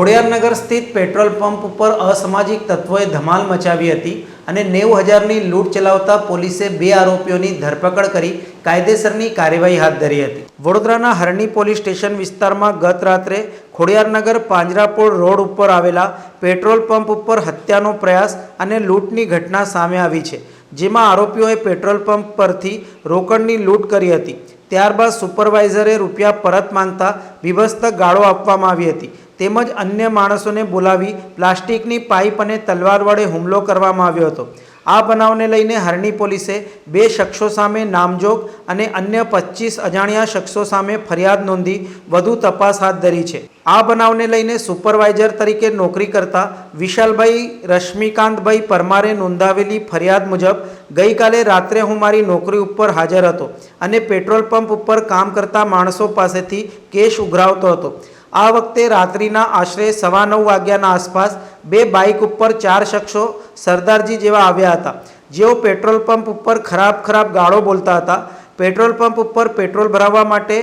ખોડિયારનગર સ્થિત petrol pump ઉપર અસામાજિક તત્વોએ ધમાલ મચાવી હતી અને નેવું હજારની લૂંટ ચલાવતા પોલીસે બે આરોપીઓની ધરપકડ કરી કાયદેસરની કાર્યવાહી હાથ ધરી હતી. વડોદરાના હરણી પોલીસ સ્ટેશન વિસ્તારમાં ગત રાત્રે ખોડિયારનગર પાંજરાપોળ રોડ ઉપર આવેલા પેટ્રોલ પંપ ઉપર હત્યાનો પ્રયાસ અને લૂંટની ઘટના સામે આવી છે, જેમાં આરોપીઓએ પેટ્રોલ પંપ પરથી રોકડની લૂંટ કરી હતી. ત્યારબાદ સુપરવાઇઝરે રૂપિયા પરત માંગતા બીભત્સ ગાળો આપવામાં આવી હતી. તેમજ અન્ય માણસોને બોલાવી પ્લાસ્ટિકની પાઇપ અને તલવાર વડે હુમલો કરવામાં આવ્યો હતો. આ બનાવને લઈને હરણી પોલીસે બે શખ્સો સામે નામજોગ અને અન્ય પચીસ અજાણ્યા શખ્સો સામે ફરિયાદ નોંધી વધુ તપાસ હાથ ધરી છે. આ બનાવને લઈને સુપરવાઇઝર તરીકે નોકરી કરતા વિશાલભાઈ, રશ્મિકાંતભાઈ પરમારે નોંધાવેલી ફરિયાદ મુજબ ગઈકાલે રાત્રે હું મારી નોકરી ઉપર હાજર હતો અને પેટ્રોલ પંપ ઉપર કામ કરતા માણસો પાસેથી કેશ ઉઘરાવતો હતો. આ વખતે રાત્રિના આશરે સવા નવ વાગ્યાના આસપાસ બે બાઇક ઉપર ચાર શખ્સો સરદારજી જેવા આવ્યા હતા. જેઓ પેટ્રોલ પંપ ઉપર ખરાબ ખરાબ ગાળો બોલતા હતા. પેટ્રોલ પંપ ઉપર પેટ્રોલ ભરાવવા માટે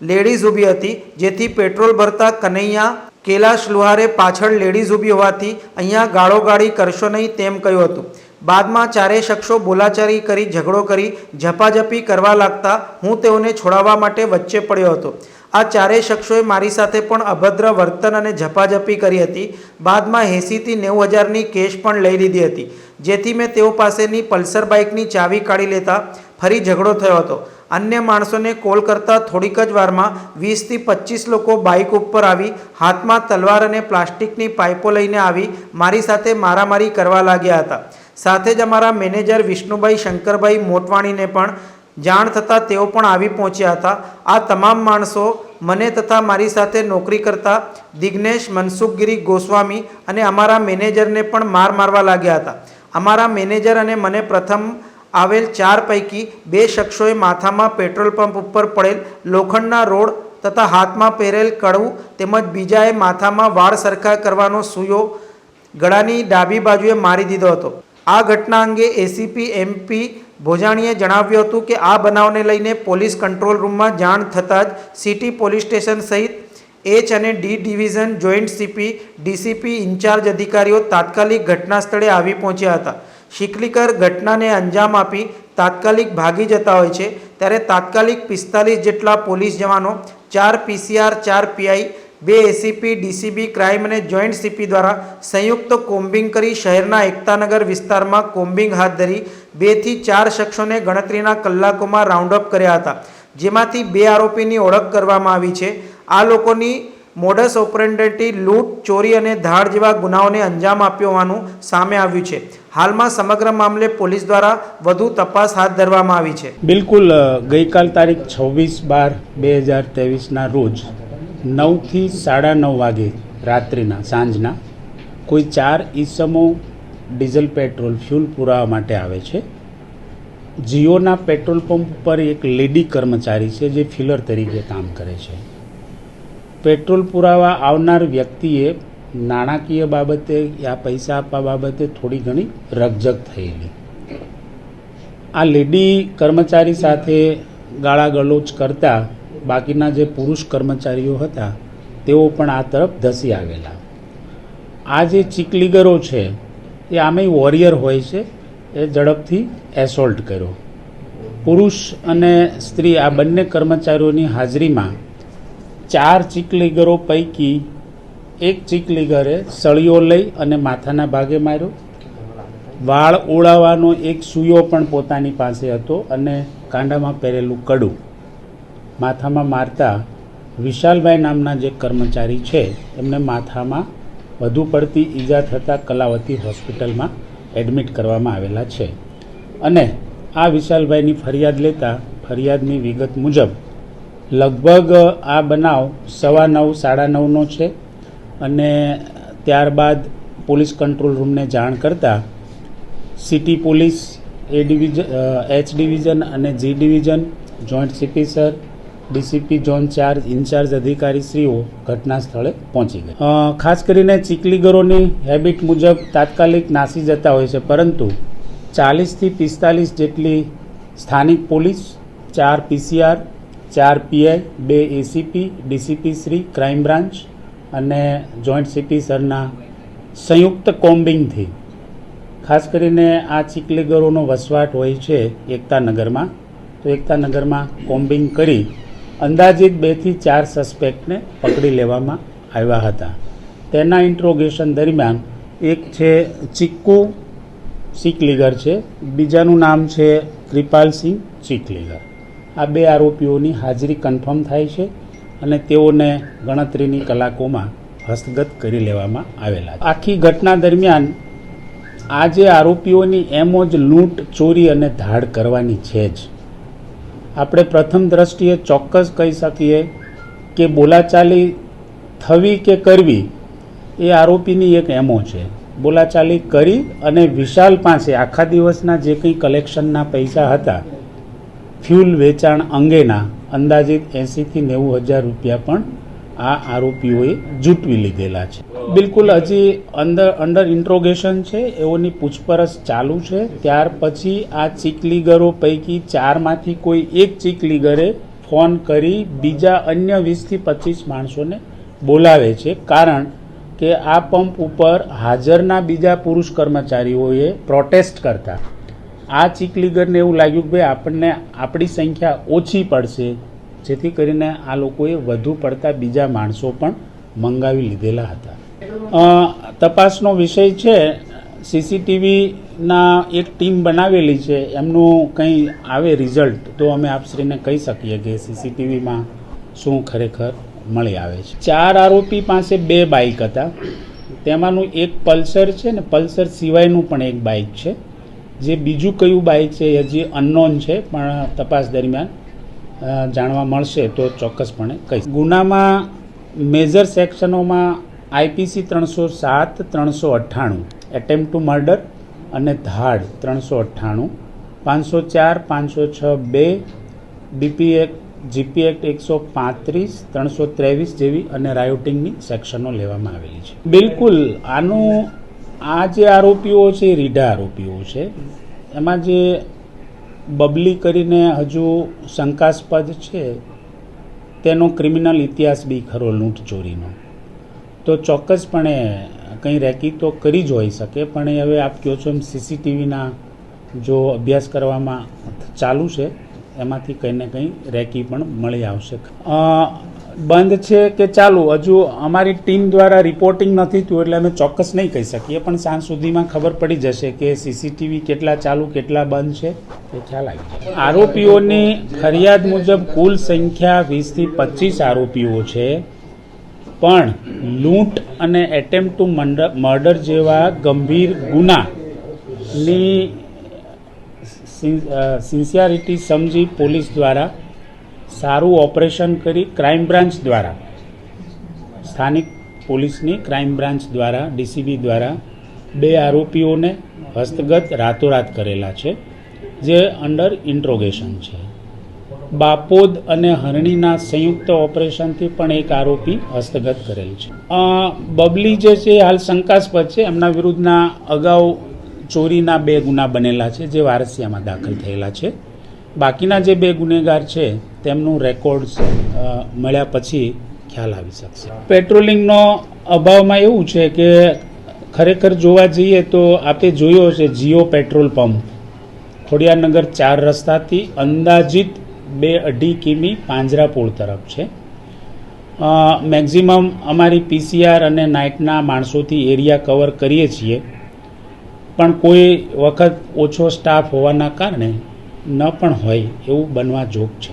લેડીઝ ઊભી હતી, જેથી પેટ્રોલ ભરતા કનૈયા કેલાશ લુહારે પાછળ લેડીઝ ઊભી હોવાથી અહીંયા ગાળોગાળી કરશો નહીં તેમ કહ્યું હતું. બાદમાં ચારેય શખ્સો બોલાચારી કરી, ઝઘડો કરી, ઝપાઝપી કરવા લાગતા હું તેઓને છોડાવવા માટે વચ્ચે પડ્યો હતો. આ ચારેય શખ્સોએ મારી સાથે પણ અભદ્ર વર્તન અને ઝપાઝપી કરી હતી. બાદમાં એંસીથી નેવું હજારની કેશ પણ લઈ લીધી હતી, જેથી મેં તેઓ પાસેની પલ્સર બાઇકની ચાવી કાઢી લેતા ફરી ઝઘડો થયો હતો. અન્ય માણસોને કોલ કરતા થોડીક જ વારમાં વીસથી પચીસ લોકો બાઇક ઉપર આવી, હાથમાં તલવાર અને પ્લાસ્ટિકની પાઇપો લઈને આવી, મારી સાથે મારામારી કરવા લાગ્યા હતા. સાથે જ અમારા મેનેજર વિષ્ણુભાઈ શંકરભાઈ મોટવાણીને પણ જાણ થતાં તેઓ પણ આવી પહોંચ્યા હતા. આ તમામ માણસો મને તથા મારી સાથે નોકરી કરતા દિગ્નેશ મનસુખગીરી ગોસ્વામી અને અમારા મેનેજરને પણ માર મારવા લાગ્યા હતા. અમારા મેનેજર અને મને પ્રથમ આવેલ ચાર પૈકી બે શખ્સોએ માથામાં પેટ્રોલ પંપ ઉપર પડેલ લોખંડના રોડ તથા હાથમાં પહેરેલ કડવું તેમજ બીજાએ માથામાં વાળ સરખા કરવાનો સૂયો ગળાની ડાબી બાજુએ મારી દીધો હતો. આ ઘટના અંગે એસીપી એમપી ભોજાણીએ જણાવ્યું હતું કે આ બનાવને લઈને પોલીસ કંટ્રોલ રૂમમાં જાણ થતાં જ સિટી પોલીસ સ્ટેશન સહિત એચ અને D division, joint CP DCP incharge અધિકારીઓ તાત્કાલિક ઘટના સ્થળે આવી પહોંચ્યા હતા. શિકલીકર ઘટનાને અંજામ આપી તાત્કાલિક ભાગી જતા હોય છે. ત્યારે તાત્કાલિક પિસ્તાલીસ જેટલા પોલીસ જવાનો, ચાર પીસીઆર ચાર પીઆઈ બે એસીપી ડીસીબી, ક્રાઇમ અને જોઈન્ટ સીપી દ્વારા સંયુક્ત કોમ્બિંગ કરી શહેરના એકતાનગર વિસ્તારમાં કોમ્બિંગ હાથ ધરી બેથી ચાર શખ્સોને ગણતરીના કલાકોમાં રાઉન્ડઅપ કર્યા હતા. જેમાંથી બે આરોપીની ઓળખ કરવામાં આવી છે. આ લોકોની મોડસ ઓપરેન્ડેટી લૂંટ, ચોરી અને ધાડ જેવા ગુનાઓને અંજામ આપ્યો હોવાનું સામે આવ્યું છે. હાલમાં સમગ્ર મામલે પોલીસ દ્વારા વધુ તપાસ હાથ ધરવામાં આવી છે. બિલકુલ ગઈકાલ તારીખ છવ્વીસ બાર બે હજાર ત્રેવીસના રોજ નવથી સાડા નવ વાગે રાત્રિના, સાંજના, કોઈ ચાર ઈસમો ડીઝલ પેટ્રોલ ફ્યુલ પુરાવા માટે આવે છે. જીઓના પેટ્રોલ પંપ પર એક લેડી કર્મચારી છે જે ફિલર તરીકે કામ કરે છે. પેટ્રોલ પુરાવા આવનાર વ્યક્તિએ નાણાકીય બાબતે યા પૈસા આપવા બાબતે થોડી ઘણી રકઝક થયેલી. આ લેડી કર્મચારી સાથે ગાળાગલોચ કરતા બાકીના જે પુરુષ કર્મચારીઓ હતા, તેઓ પણ આ તરફ ધસી આવેલા. આ જે ચીકલીગરો છે, એ આમેય વોરિયર હોય છે, એ ઝડપથી એસોલ્ટ કર્યો. પુરુષ અને સ્ત્રી આ બંને કર્મચારીઓની હાજરીમાં ચાર ચીકલીગરો પૈકી એક ચીકલીગરે સળીઓ લઈ અને માથાના ભાગે માર્યો. વાળ ઓળાવાનો એક સુયો પણ પોતાની પાસે હતો અને કાંડામાં પહેરેલું કડું. માથામાં મારતા વિશાલભાઈ નામના જે કર્મચારી છે, એમને માથામાં વધુ પડતી ઈજા થતાં કલાવતી હોસ્પિટલમાં એડમિટ કરવામાં આવેલા છે. અને આ વિશાલભાઈની ફરિયાદ લેતા ફરિયાદની વિગત મુજબ લગભગ આ બનાવ સવા નવ, સાડા નવનો છે અને ત્યારબાદ પોલીસ કંટ્રોલ રૂમને જાણ કરતાં city police, A division H division અને G division, joint CP sir DCP zone ચાર ઇન્ચાર્જ અધિકારીશ્રીઓ ઘટના સ્થળે પહોંચી ગયા ખાસ કરીને ચીકલીગરોની હેબિટ મુજબ તાત્કાલિક નાસી જતા હોય છે, પરંતુ ચાલીસથી પિસ્તાલીસ જેટલી સ્થાનિક પોલીસ, ચાર પીસીઆર ચાર પીઆઈ બે ACP DCP Shri, crime branch અને જોઈન્ટ સીપી સરના સંયુક્ત કોમ્બિંગથી. ખાસ કરીને આ ચીકલીગરોનો વસવાટ હોય છે એકતાનગરમાં તો એકતાનગરમાં કોમ્બિંગ કરી અંદાજિત બેથી ચાર સસ્પેક્ટને પકડી લેવામાં આવ્યા હતા. તેના ઇન્ટ્રોગેશન દરમિયાન એક છે ચિક્કુ ચીકલીગર છે, બીજાનું નામ છે કૃપાલસિંહ ચિકલીગર આ બે આરોપીઓની હાજરી કન્ફર્મ થાય છે અને તેઓને ગણતરીની કલાકોમાં હસ્તગત કરી લેવામાં આવેલા આખી ઘટના દરમિયાન આ જે આરોપીઓની એમો જ લૂંટ, ચોરી અને ધાડ કરવાની છે જ. આપણે પ્રથમ દ્રષ્ટિએ ચોક્કસ કહી શકીએ કે બોલાચાલી થવી કે કરવી, એ આરોપીની એક એમો છે. બોલાચાલી કરી અને વિશાલ પાસે આખા દિવસના જે કંઈ કલેક્શનના પૈસા હતા, ફ્યુલ વેચાણ અંગેના અંદાજિત એંસીથી નેવું હજાર રૂપિયા પણ આ આરોપીઓએ જૂટવી લીધેલા છે. બિલકુલ હજી અંદર અંડર ઇન્ટ્રોગેશન છે, એઓની પૂછપરછ ચાલુ છે. ત્યાર પછી આ ચીકલીગરો પૈકી ચારમાંથી કોઈ એક ચીકલીગરે ફોન કરી બીજા અન્ય વીસથી પચીસ માણસોને બોલાવે છે. કારણ કે આ પંપ ઉપર હાજરના બીજા પુરુષ કર્મચારીઓએ પ્રોટેસ્ટ કરતા. આ ચીકલીગરને એવું લાગ્યું કે ભાઈ આપણને, આપણી સંખ્યા ઓછી પડશે. જેથી કરીને આ લોકોએ વધુ પડતા બીજા માણસો પણ મંગાવી લીધેલા હતા. તપાસનો વિષય છે, સીસીટીવીના એક ટીમ બનાવેલી છે, એમનું કંઈ આવે રિઝલ્ટ તો અમે આપશ્રીને કહી શકીએ કે સીસીટીવીમાં શું ખરેખર મળી આવે છે. ચાર આરોપી પાસે બે બાઇક હતા. તેમાંનું એક પલ્સર છે ને પલ્સર સિવાયનું પણ એક બાઇક છે. જે બીજું કયું બાઇક છે હજી અનનોન છે, પણ તપાસ દરમિયાન જાણવા મળશે તો ચોક્કસપણે કહીશ. ગુનામાં મેજર સેક્શનોમાં આઈપીસી ત્રણસો સાત, ત્રણસો અઠ્ઠાણું એટેમ્પ ટુ મર્ડર અને ધાડ ત્રણસો અઠ્ઠાણું, પાંચસો ચાર, પાંચસો છ, બે બીપી એક્ટ જીપી એક્ટ એકસો પાંત્રીસ, ત્રણસો ત્રેવીસ જેવી અને રાયોટિંગની સેક્શનો લેવામાં આવેલી છે. બિલકુલ, આનું આ જે આરોપીઓ છે, એ રીઢા આરોપીઓ છે. એમાં જે બબલી કરીને હજુ શંકાસ્પદ છે, તેનો ક્રિમિનલ ઇતિહાસ બી ખરો લૂંટ ચોરીનો. તો ચોક્કસપણે કંઈ રેકી તો કરી જ હોઈ શકે, પણ એ હવે આપ કહો છો એમ સીસીટીવીના જો અભ્યાસ કરવામાં ચાલુ છે, એમાંથી કંઈ ને કંઈ રેકી પણ મળી આવશે. બંધ છે કે ચાલુ? હજુ અમારી ટીમ દ્વારા રિપોર્ટિંગ નથી થયું એટલે અમે ચોક્કસ નહીં કહી શકીએ. પણ સાંજ સુધીમાં ખબર પડી જશે કે સીસીટીવી કેટલા ચાલુ, કેટલા બંધ છે, એ ખ્યાલ આવી આરોપીઓની ફરિયાદ મુજબ કુલ સંખ્યા વીસથી પચીસ આરોપીઓ છે. પણ લૂંટ અને એટેમ્પ ટુ મર્ડર જેવા ગંભીર ગુનાની સિન્સિયારિટી સમજી પોલીસ દ્વારા સારું ઓપરેશન કરી ક્રાઇમ બ્રાન્ચ દ્વારા, સ્થાનિક પોલીસની ક્રાઇમ બ્રાન્ચ દ્વારા ડીસીબી દ્વારા બે આરોપીઓને હસ્તગત રાતોરાત કરેલા છે, જે અંડર ઇન્ટ્રોગેશન છે. બાપોદ અને હરણીના સંયુક્ત ઓપરેશનથી પણ એક આરોપી હસ્તગત કરેલ છે. બબલી જે છે હાલ શંકાસ્પદ છે, એમના વિરુદ્ધના અગાઉ ચોરીના બે ગુના બનેલા છે, જે વારસિયામાં દાખલ થયેલા છે. બાકીના જે બે ગુનેગાર છે તેમનું રેકોર્ડ્સ મળ્યા પછી ખ્યાલ આવી શકશે. પેટ્રોલિંગનો અભાવમાં એવું છે કે ખરેખર જોવા જઈએ તો આપે જોયો છે જીઓ પેટ્રોલ પંપ. ખોડિયારનગર ચાર રસ્તાથી અંદાજિત બે અઢી કિમી પાંજરાપોળ તરફ છે. મેક્ઝિમમ અમારી પીસીઆર અને નાઇટના માણસોથી એરિયા કવર કરીએ છીએ. પણ કોઈ વખત ઓછો સ્ટાફ હોવાના કારણે ન પણ હોય એવું બનવા જોગ છે.